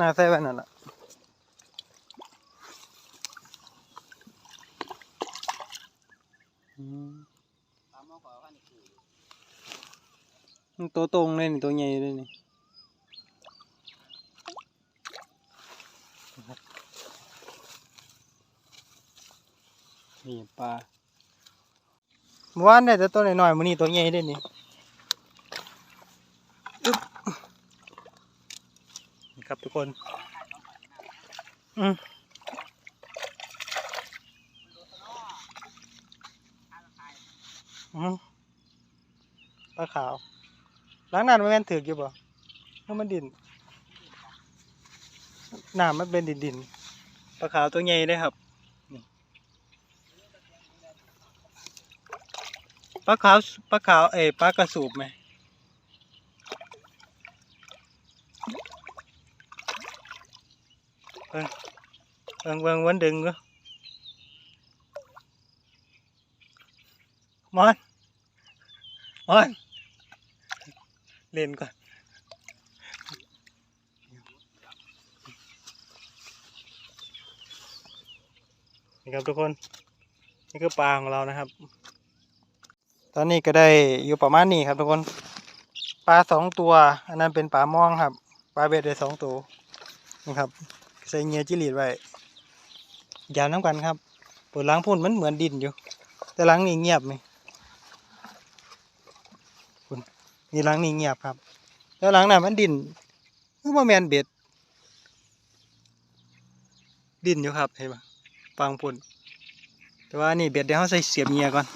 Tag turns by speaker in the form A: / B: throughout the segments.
A: น่าใส่ไว้นั่นแหละอืม
B: ตามมาขอพัน
A: ตัวตรงเลยนี่ตัวใหญ่เลยนี่นี่ปลาเมื่อวานได้แต่ตัวหน้อยๆมื้อนี้ตัวใหญ่เด้นี่อึ๊บนี่ ครับทุกคน อืมปลาขาวล้างน้ำมันแม่นถือกอยู่บ่เพราะมันดินน้ำมันเป็นดินดินปลาขาวตัวใหญ่เลยครับปลาขาวปลาขาวเอ้ยปลากระสูบไหม เบิ่งเบิ่งเบิ่งวันดึงก็มอนมอน เล่นก่อนนี่ครับทุกคน นี่คือปลาของเรานะครับ ตอนนี้ก็ได้อยู่ประมาณนี้ครับทุกคนปลาสองตัว อันนั้นเป็นปลามองครับ ปลาเบ็ดได้สองตัวนะครับ ใส่เงียจิลีดไว้ยาวน้ำกันครับปวดล้างพุ่นมันเหมือนดินอยู่ แต่ล้างนี่เงียบไหมคุณนี่ล้างนี่เงียบครับ แล้วหลังน่ะมันดินคือว่าแมนเบ็ด ดินอยู่ครับเห็นปะปางพุ่นแต่ว่านี่เบ็ดเดี๋ยวเขาใส่เสียบเงียก่อน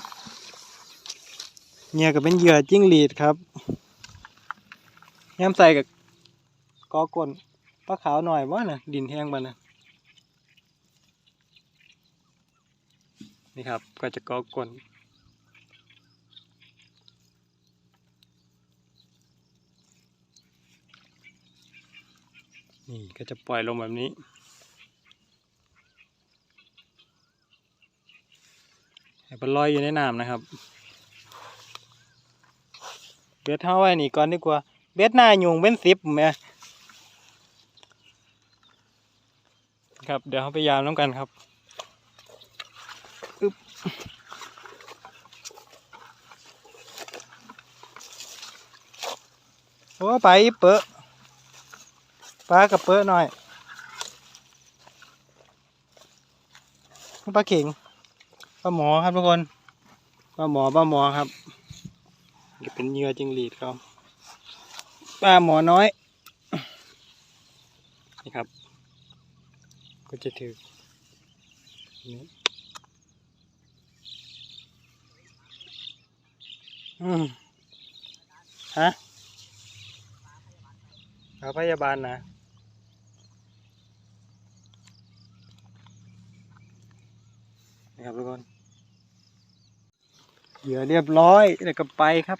A: เงียก็เป็นเหยื่อจิ้งหรีดครับย้ำใส่กับกอกลปลาขาวหน่อยว่าน่ะดินแห้งบ้านะนี่ครับก็จะกอกลนี่ก็จะปล่อยลงแบบนี้ ให้มันลอยอยู่ในน้ำนะครับ เบ็ดเท้าไว้นี่ก่อนดีกว่า เบ็ดหน้ายุงเป็นสิบแหม่ ครับ เดี๋ยวเขาไปยามน้ำกันครับอึ๊บโอ้ไปอีเปอะปลากระเปื้อหน่อยปลาเข่งปลาหมอครับทุกคนปลาหมอปลาหมอครับจะเป็นเหยื่อจิงหรีดเขาปลาหมอน้อยนี่ครับ ก็จะถือนี่อืมฮะหาพยาบาลนะนะครับทุกคนเหยื่อเรียบร้อยเดี๋ยวก็ไปครับ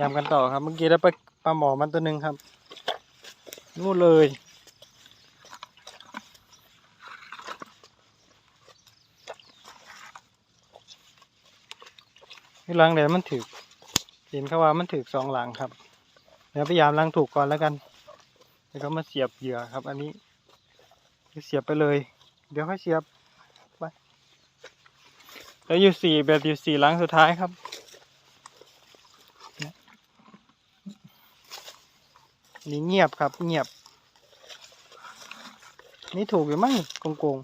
A: ยำกันต่อครับ เมื่อกี้ได้ปปลาหมอมันตัวหนึ่งครับนู่นเลย นี่หลังเดี๋ยวมันถือเห็นเขาว่ามันถือสองหลังครับเดี๋ยวพยายามล้างถูกก่อนแล้วกัน แล้วก็มาเสียบเหยื่อครับ อันนี้เสียบไปเลย เดี๋ยวค่อยเสียบไปแล้วอยู่สี่แบบอยู่สี่ล้างสุดท้ายครับนี่เงียบครับ เงียบ นี่ถูกอยู่มั้งโกงโกง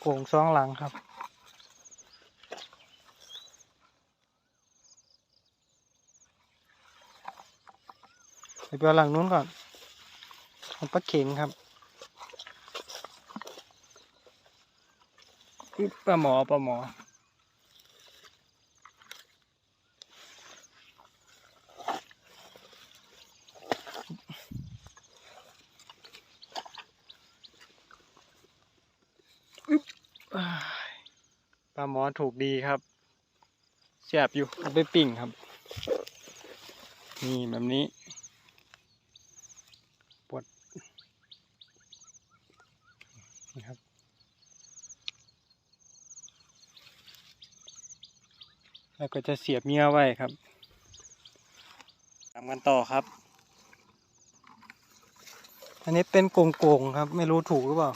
A: โก่งๆสองหลังครับ ไปเอาหลังนู้นก่อนของปลาเข็งครับปลาหมอปลาหมอบอ้าย ปลาหมอถูกดีครับแสบอยู่เอาไปปิ่งครับ นี่แบบนี้ปวดนะครับแล้วก็จะเสียบเมียไว้ครับทำกันต่อครับ อันนี้เป็นโกงๆครับ ไม่รู้ถูกหรือเปล่า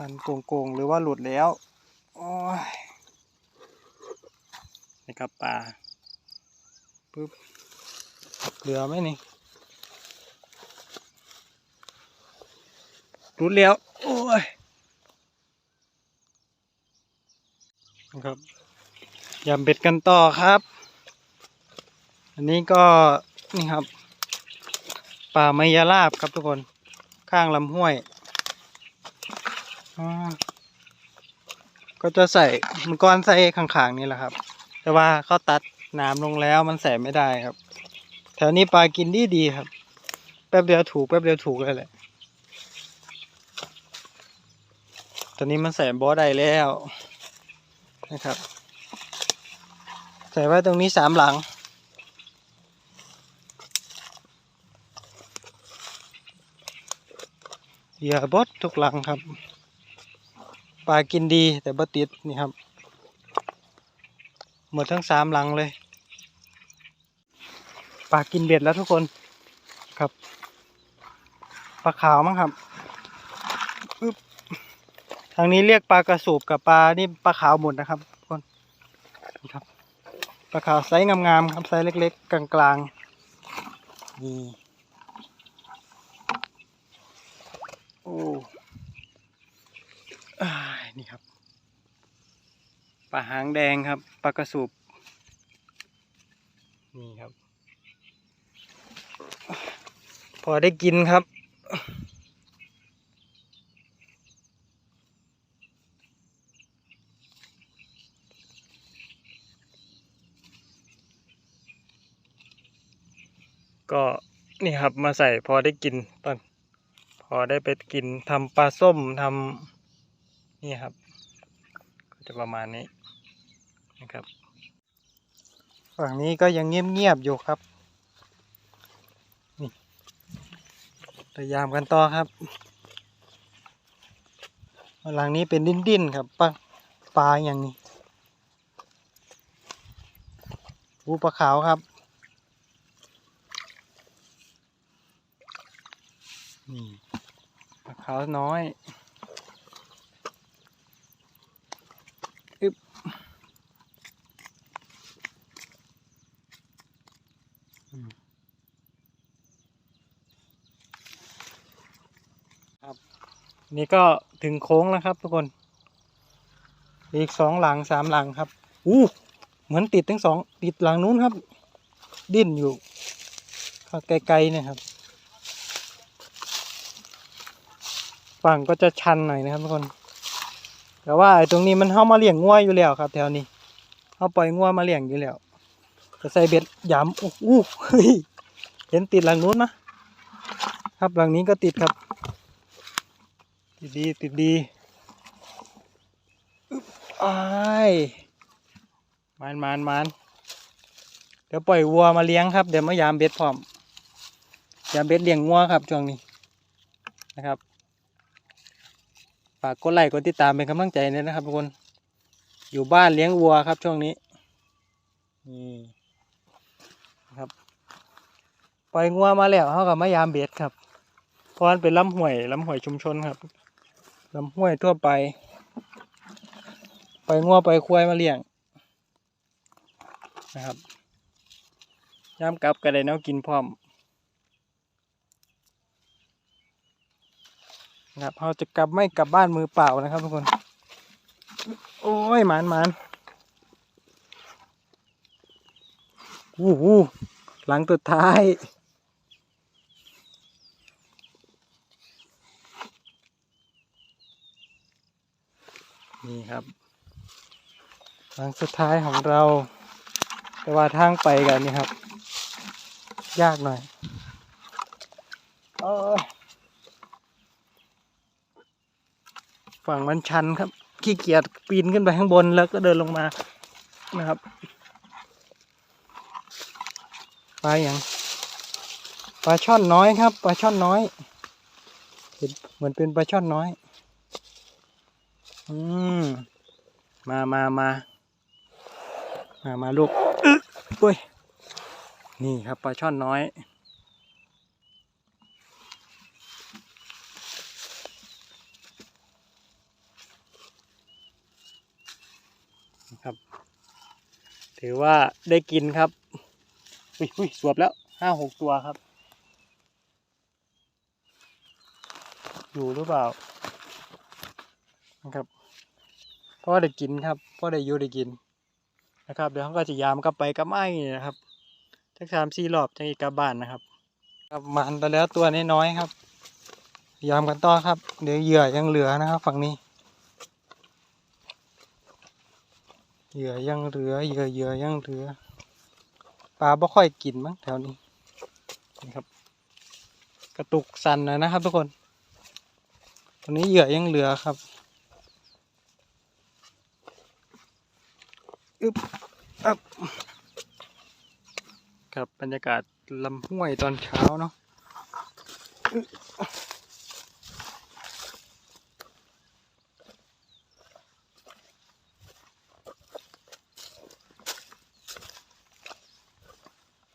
A: พันโกงๆหรือว่าหลุดแล้วโอ้ยนี่ครับปลาปึ๊บเหลือไหมนี่หลุดแล้ว โอ้ยนะครับยำเบ็ดกันต่อครับ อันนี้ก็นี่ครับป่าไมยราบครับทุกคนข้างลำห้วย ก็จะใส่มันก้อนใส่ข้างๆนี่แหละครับ แต่ว่าเขาตัดน้ำลงแล้วมันใส่ไม่ได้ครับ แถวนี้ปลากินดีดีๆครับ แป๊บเดียวถูกแป๊บเดียวถูกเลยแหละตอนนี้มันใส่บอสได้แล้วนะครับ ใส่ไว้ตรงนี้สามหลังอย่าบดทุกหลังครับ ปลากินดีแต่บดติดนี่ครับ หมดทั้งสามหลังเลยปลากินเบ็ดแล้วทุกคนครับปลาขาวมั้งครับทางนี้เรียกปลากระสูบกับปลานี่ปลาขาวหมดนะครับทุกคนนะครับปลาขาวไซส์งามๆครับไซส์เล็ก ๆ กลางๆนี่ โอ้อ้ายนี่ ครับปลาหางแดงครับปลากระสูบนี่ครับ พอได้กินครับก็นี่ครับมาใส่พอได้กินตอนพอได้ไปกินทำปลาส้มทำ นี่ครับ ก็จะประมาณนี้นะครับ ฝั่งนี้ก็ยังเงียบๆอยู่ครับนี่พยายามกันต่อครับหลังนี้เป็นดิ้นๆครับปลาปลาอย่างนี้อูปลาขาวครับนี่ปลาขาวน้อยอึบอืมครับ นี่ก็ถึงโค้งแล้วครับ ทุกคน อีกสองหลังสามหลังครับ อู้เหมือนติดทั้งสองติดหลังนู้นครับ ดิ้นอยู่ไกลๆนี่ยครับ ฝั่งก็จะชันหน่อยนะครับทุกคน แต่ว่าไอ้ตรงนี้มันเข้ามาเลี้ยงงัวอยู่แล้วครับ แถวนี้เขาปล่อยงัวมาเลี้ยงอยู่แล้วจะใส่เบ็ดยำอู้อู้เฮ้ยเห็นติดหลังนู้นนะครับหลังนี้ก็ติดครับ ติดดีติดดีอึ๊บอ้ายมันมันมันเดี๋ยวปล่อยวัวมาเลี้ยงครับ เดี๋ยวมายามเบ็ดพร้อม ยามเบ็ดเลี้ยงงัวครับช่วงนี้นะครับฝากกดไลค์กดติดตามเป็นกำลังใจด้วยนะครับทุกคน อยู่บ้านเลี้ยงวัวครับช่วงนี้นี่นะครับ ปล่อยงัวมาแล้วเขากับมายามเบ็ดครับเพราะมันเป็นลำห้วยลำห้วยชุมชนครับ ลำห้วยทั่วไป ไปล่อยงัวปควายมาเลี้ยงนะครับยามกลับก็ได้แนวกินพร้อมนะครับเราจะกลับไม่กลับบ้านมือเปล่านะครับทุกคน โอ้ยหมานหมานวู้วู้หลังตัวท้าย นี่ครับหลังสุดท้ายของเรา แต่ว่าทางไปกันนี่ครับ ยากหน่อยออฝั่งมันชันครับ ขี้เกียจปีนขึ้นไปข้างบนแล้วก็เดินลงมานะครับปลาอย่างปลาช่อนน้อยครับปลาช่อนน้อยเห็นเหมือนเป็นปลาช่อนน้อย อืมมามามามามาลูกอึ๊ปุ้ยนี่ครับปลาช่อนน้อย ครับ ถือว่าได้กินครับอุ้ยอุ้ยสวบแล้วห้าหกตัวครับ อยู่หรือเปล่านะครับ พ่อได้กินครับพ่อได้อยู่ได้กินนะครับเดี๋ยวเขาก็จะยามกลับไปกับไม้นะครับทักสามสี่รอบจะอีกกลับบ้านนะครับกลับมันไปแล้วตัวน้อยๆครับ ยามกันต่อครับ เดี๋ยวเหยื่อยังเหลือนะครับ ฝั่งนี้ เหยื่อยังเหลือเหยื่อเหยื่อยังเหลือปลาบ่ค่อยกินมั้งแถวนี้นี่ครับ กระตุกสั่นหน่อยนะครับ ทุกคนตอนนี้เหยื่อยังเหลือครับ อึบอับครับบรรยากาศลำห้วยตอนเช้าเนาะ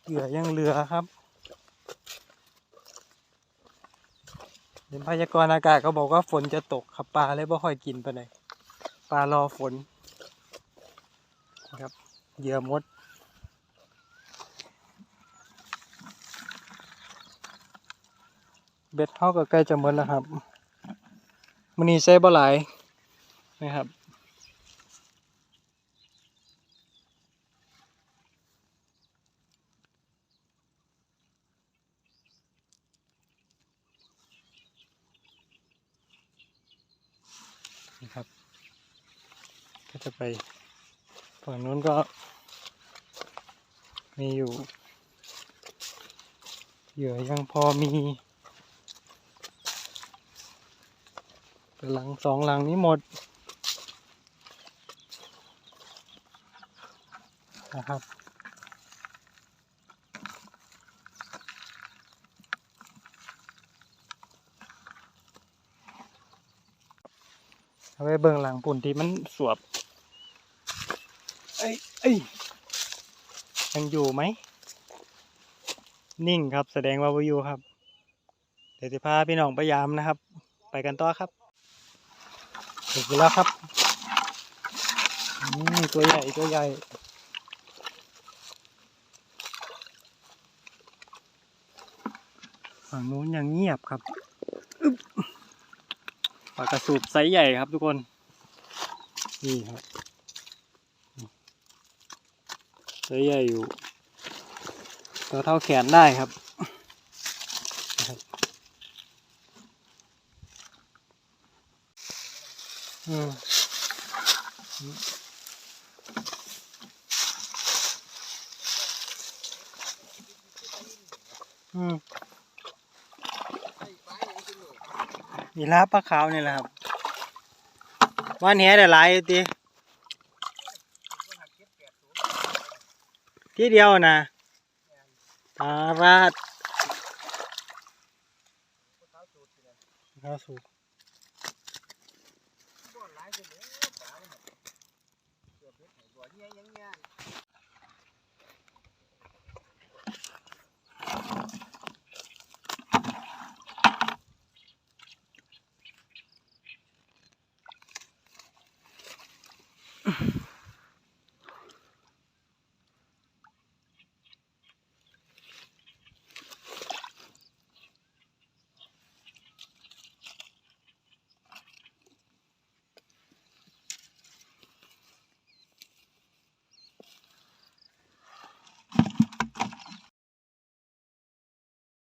A: เหยื่อยังเหลือครับเห็นพยากรณ์อากาศเขาบอกว่าฝนจะตกครับปลาเลยบ่ค่อยกินไปไหนปลารอฝน เหยื่อมด เบ็ดเท่ากับใกล้จะหมดแล้วครับมันนี้ใช้บ่หลายนะครับนะครับ ก็จะไปฝั่งนู้นก็ มีอยู่เหยื่อยังพอมีแต่หลังสองหลังนี้หมดนะครับเอาไว้เบิ่งหลังปุ่นที่มันสวบ เอ้ยเอ้ย ยังอยู่ไหม นิ่งครับแสดงว่าบ่อยู่ครับ เดี๋ยวจะพาพี่น้องไปยามนะครับ ไปกันต่อครับถึงแล้วครับอืมตัวใหญ่ตัวใหญ่ฝั่งนู้นยังเงียบครับอึ๊บปลากระสูบไซส์ใหญ่ครับทุกคน นี่ครับ ไซส์ใหญ่อยู่ ตัวเท่าแขนได้ครับอืมอืมนี่ลาปลาขาวนี่แหละครับว่านเนี้ยได้หลายติ ที่เดียวนะปลาราดข้าวสูบ